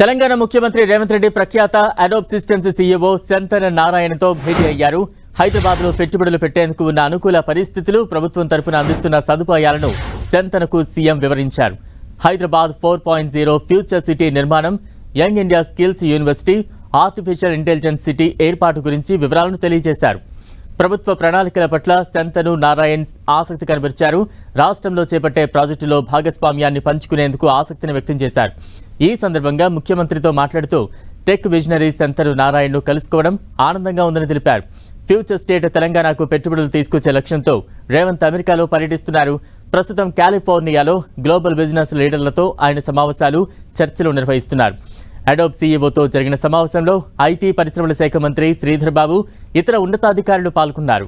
తెలంగాణ ముఖ్యమంత్రి రేవంత్ రెడ్డి ప్రఖ్యాత Adobe systems CEO Shantanu నారాయణతో భేటీ అయ్యారు. హైదరాబాద్లో పెట్టుబడులు పెట్టేందుకు ఉన్న అనుకూల పరిస్థితులు ప్రభుత్వం తరపున అందిస్తున్న సదుపాయాలను శంతనకు సీఎం వివరించారు. Hyderabad four point zero future city నిర్మాణం young India skills university artificial intelligence city ఏర్పాటు గురించి వివరాలను తెలియజేశారు. ప్రభుత్వ ప్రణాళికల పట్ల శంతను నారాయణ్ ఆసక్తి కనబరిచారు. రాష్ట్రంలో చేపట్టే ప్రాజెక్టులో భాగస్వామ్యాన్ని పంచుకునేందుకు ఆసక్తిని వ్యక్తం చేశారు. ఈ సందర్భంగా ముఖ్యమంత్రితో మాట్లాడుతూ టెక్ విజనరీ శంతను నారాయణ్ను కలుసుకోవడం ఆనందంగా ఉందని తెలిపారు. ఫ్యూచర్ స్టేట్ తెలంగాణకు పెట్టుబడులు తీసుకొచ్చే లక్ష్యంతో రేవంత్ అమెరికాలో పర్యటిస్తున్నారు. ప్రస్తుతం కాలిఫోర్నియాలో గ్లోబల్ బిజినెస్ లీడర్లతో ఆయన సమావేశాలు చర్చలు నిర్వహిస్తున్నారు. అడోబ్ సీఈఓతో జరిగిన సమావేశంలో ఐటీ పరిశ్రమల శాఖ మంత్రి శ్రీధర్ బాబు ఇతర ఉన్నతాధికారులు పాల్గొన్నారు.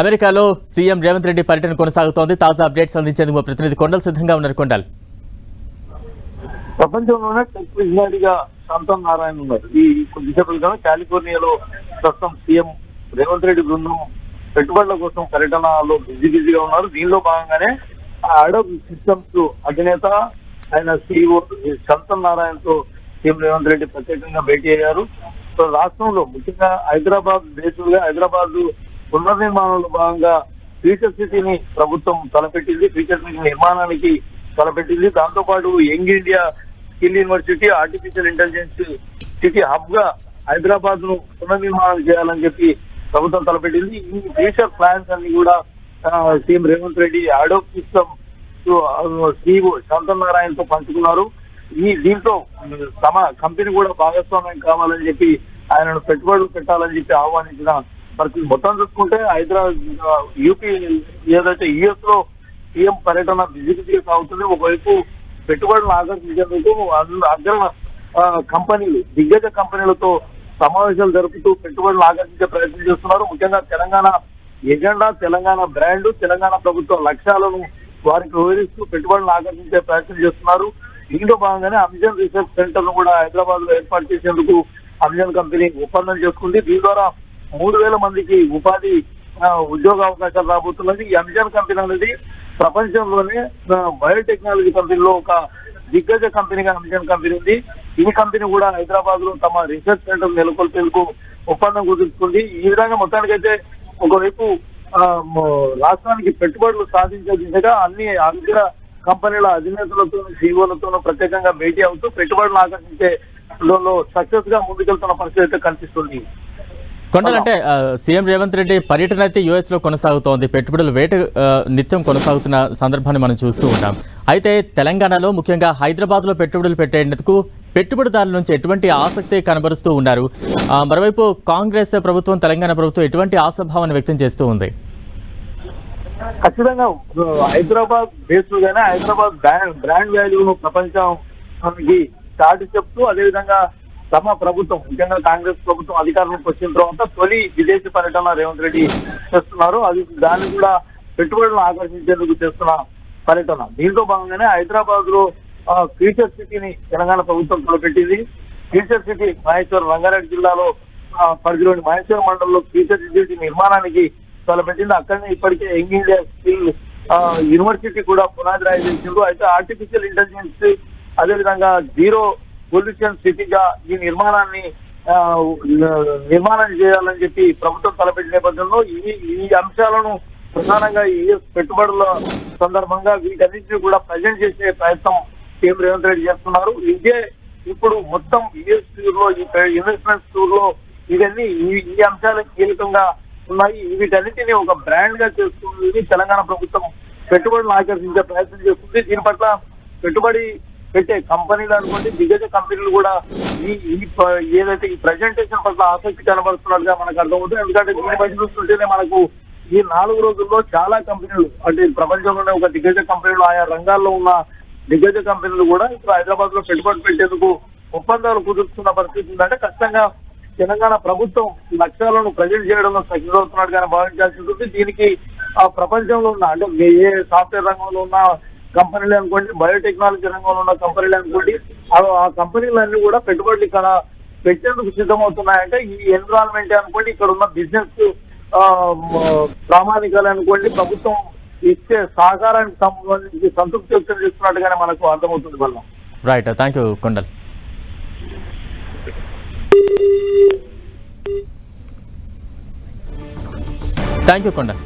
అమెరికాలో సీఎం రేవంత్ రెడ్డి పర్యటన కొనసాగుతోంది. తాజా అప్డేట్స్ అందించేందుకు ప్రతినిధి కొండలు సిద్ధంగా ఉన్నారు. కొండల్. ప్రపంచంలోనే టెక్ శాంతం నారాయణ ఉన్నారు. ఈ కొద్దిసేపటిగా కాలిఫోర్నియాలో ప్రస్తుతం సీఎం రేవంత్ రెడ్డి బృందం పెట్టుబడుల కోసం పర్యటనలో బిజీ బిజీగా ఉన్నారు. దీనిలో భాగంగానే అడోబ్ సిస్టమ్స్ అధినేత ఆయన సిఇఓ శాంతం నారాయణతో సీఎం రేవంత్ రెడ్డి ప్రత్యేకంగా భేటీ అయ్యారు. సో రాష్ట్రంలో ముఖ్యంగా హైదరాబాద్ దేశంగా హైదరాబాద్ పునర్నిర్మాణంలో భాగంగా ఫ్యూచర్ సిటీని ప్రభుత్వం తలపెట్టింది ఫ్యూచర్ సిటీ నిర్మాణానికి తలపెట్టింది. దాంతో పాటు young India skill university artificial intelligence city హబ్గా హైదరాబాద్ను పునర్నిర్మాణం చేయాలని చెప్పి ప్రభుత్వం తలపెట్టింది. ఈ ఫ్యూచర్ ప్లాన్స్ అన్ని కూడా CM Revanth Reddy Adobe system CEO Shantanarayana నారాయణతో పంచుకున్నారు. ఈ దీంతో తమ కంపెనీ కూడా భాగస్వామ్యం కావాలని చెప్పి ఆయనను పెట్టుబడులు పెట్టాలని చెప్పి ఆహ్వానించిన పరిస్థితి మొత్తం చూసుకుంటే హైదరాబాద్ యూపీ ఏదైతే యుఎస్లో సీఎం పర్యటన బిజీగా సాగుతుంది ఒకవైపు పెట్టుబడులను ఆకర్షించేందుకు అగ్ర కంపెనీలు దిగ్గజ కంపెనీలతో సమావేశాలు జరుపుతూ పెట్టుబడులు ఆకర్షించే ప్రయత్నం చేస్తున్నారు. ముఖ్యంగా తెలంగాణ ఎజెండా తెలంగాణ బ్రాండ్ తెలంగాణ ప్రభుత్వ లక్ష్యాలను వారికి వివరిస్తూ పెట్టుబడులను ఆకర్షించే ప్రయత్నం చేస్తున్నారు. దీంట్లో భాగంగానే అమెజాన్ రీసెర్చ్ సెంటర్ను కూడా హైదరాబాద్లో ఏర్పాటు చేసేందుకు అమిజన్ కంపెనీ ఒప్పందం చేసుకుంది. దీని ద్వారా మూడు వేల మందికి ఉపాధి ఉద్యోగ అవకాశాలు రాబోతున్నది. ఈ అమిజాన్ కంపెనీ అనేది ప్రపంచంలోనే బయోటెక్నాలజీ కంపెనీలో ఒక దిగ్గజ కంపెనీగా అమిజాన్ కంపెనీ ఉంది. ఈ కంపెనీ కూడా హైదరాబాద్లో తమ రీసెర్చ్ సెంటర్ నెలకొల్పేందుకు ఒప్పందం కుదుర్చుకుంది. ఈ విధంగా మొత్తానికైతే ఒకవైపు రాష్ట్రానికి పెట్టుబడులు సాధించే దిశగా అన్ని అగ్ర కంపెనీల అధినేతలతో సీఓలతోనూ ప్రత్యేకంగా భేటీ అవుతూ పెట్టుబడులు ఆకర్షించే సక్సెస్గా ముందుకెళ్తున్న పరిస్థితి అయితే కనిపిస్తుంది. కొండలంటే సీఎం రేవంత్ రెడ్డి పర్యటన అయితే యుఎస్లో కొనసాగుతోంది. పెట్టుబడులు వేట నిత్యం కొనసాగుతున్న సందర్భాన్ని మనం చూస్తూ ఉంటాం. అయితే తెలంగాణలో ముఖ్యంగా హైదరాబాద్లో పెట్టుబడులు పెట్టేందుకు పెట్టుబడిదారుల నుంచి ఎటువంటి ఆసక్తి కనబరుస్తూ ఉన్నారు? మరోవైపు కాంగ్రెస్ ప్రభుత్వం తెలంగాణ ప్రభుత్వం ఎటువంటి ఆశాభావాన్ని వ్యక్తం చేస్తూ ఉంది? ఖచ్చితంగా హైదరాబాద్ బేస్ గానే హైదరాబాద్ బ్రాండ్ బ్రాండ్ వాల్యూను ప్రపంచానికి చాటి చెప్తూ అదేవిధంగా తమ ప్రభుత్వం ముఖ్యంగా కాంగ్రెస్ ప్రభుత్వం అధికారంలోకి వచ్చిన తర్వాత తొలి విదేశీ పర్యటన రేవంత్ రెడ్డి చేస్తున్నారు. అది దాన్ని కూడా పెట్టుబడులను ఆకర్షించేందుకు చేస్తున్న పర్యటన. దీంతో భాగంగానే హైదరాబాద్లో ఫ్యూచర్ సిటీని తెలంగాణ ప్రభుత్వం తలపెట్టింది. ఫ్యూచర్ సిటీ మహేశ్వర్ రంగారెడ్డి జిల్లాలో పరిధిలోని మహేశ్వర మండలంలో ఫ్యూచర్ సిటీ నిర్మాణానికి తలపెట్టింది. అక్కడనే ఇప్పటికే యంగ్ ఇండియా స్కిల్ యూనివర్సిటీ కూడా పునాది రాయించింది అయితే ఆర్టిఫిషియల్ ఇంటెలిజెన్స్ అదేవిధంగా జీరో పొల్యూషన్ సిటీగా ఈ నిర్మాణాన్ని నిర్మాణం చేయాలని చెప్పి ప్రభుత్వం తలపెట్టిన నేపథ్యంలో ఈ ఈ అంశాలను ప్రధానంగా ఈ పెట్టుబడుల సందర్భంగా వీటన్నింటినీ కూడా ప్రజెంట్ చేసే ప్రయత్నం సీఎం రేవంత్ రెడ్డి చేస్తున్నారు. ఇదే ఇప్పుడు మొత్తం యుఎస్ టూర్లో ఈ ఇన్వెస్ట్మెంట్ టూర్లో ఇవన్నీ ఈ- అంశాలు కీలకంగా ఉన్నాయి. వీటన్నిటిని ఒక బ్రాండ్గా చేసుకుంది తెలంగాణ ప్రభుత్వం పెట్టుబడులు ఆకర్షించే ప్రయత్నం చేస్తుంది. దీని పట్ల పెట్టుబడి పెట్టే కంపెనీలు అనుకోండి దిగ్గజ కంపెనీలు కూడా ఈ ఈ ఏదైతే ఈ ప్రజెంటేషన్ పట్ల ఆసక్తి కనబడుతున్నట్టుగా మనకు అర్థమవుతుంది. ఎందుకంటే దీని బట్టి చూస్తుంటేనే మనకు ఈ నాలుగు రోజుల్లో చాలా కంపెనీలు అంటే ప్రపంచంలోనే ఒక దిగ్గజ కంపెనీలు ఆయా రంగాల్లో ఉన్న దిగ్గజ కంపెనీలు కూడా ఇప్పుడు హైదరాబాద్లో పెట్టుబడి పెట్టేందుకు ఒప్పందాలు కుదురుతున్న పరిస్థితి ఉందంటే ఖచ్చితంగా తెలంగాణ ప్రభుత్వం లక్ష్యాలను ప్రజెంట్ చేయడంలో సక్సెస్ కానీ భావించాల్సి ఉంటుంది. దీనికి ఆ ప్రపంచంలో ఉన్న అంటే ఏ సాఫ్ట్వేర్ రంగంలో ఉన్న కంపెనీలు అనుకోండి బయోటెక్నాలజీ రంగంలో ఉన్న కంపెనీలు అనుకోండి ఆ- ఆ కంపెనీలన్నీ కూడా పెట్టుబడులు ఇక్కడ పెట్టేందుకు సిద్ధమవుతున్నాయంటే ఈ ఎన్విరాన్మెంట్ అనుకోండి ఇక్కడ ఉన్న బిజినెస్ ప్రామాణికాలు అనుకోండి ప్రభుత్వం ఇచ్చే సహకారానికి సంబంధించి సంతృప్తి వ్యక్తం చేస్తున్నట్టుగానే మనకు అర్థమవుతుంది బలం right thank you Kondal thank you Kondal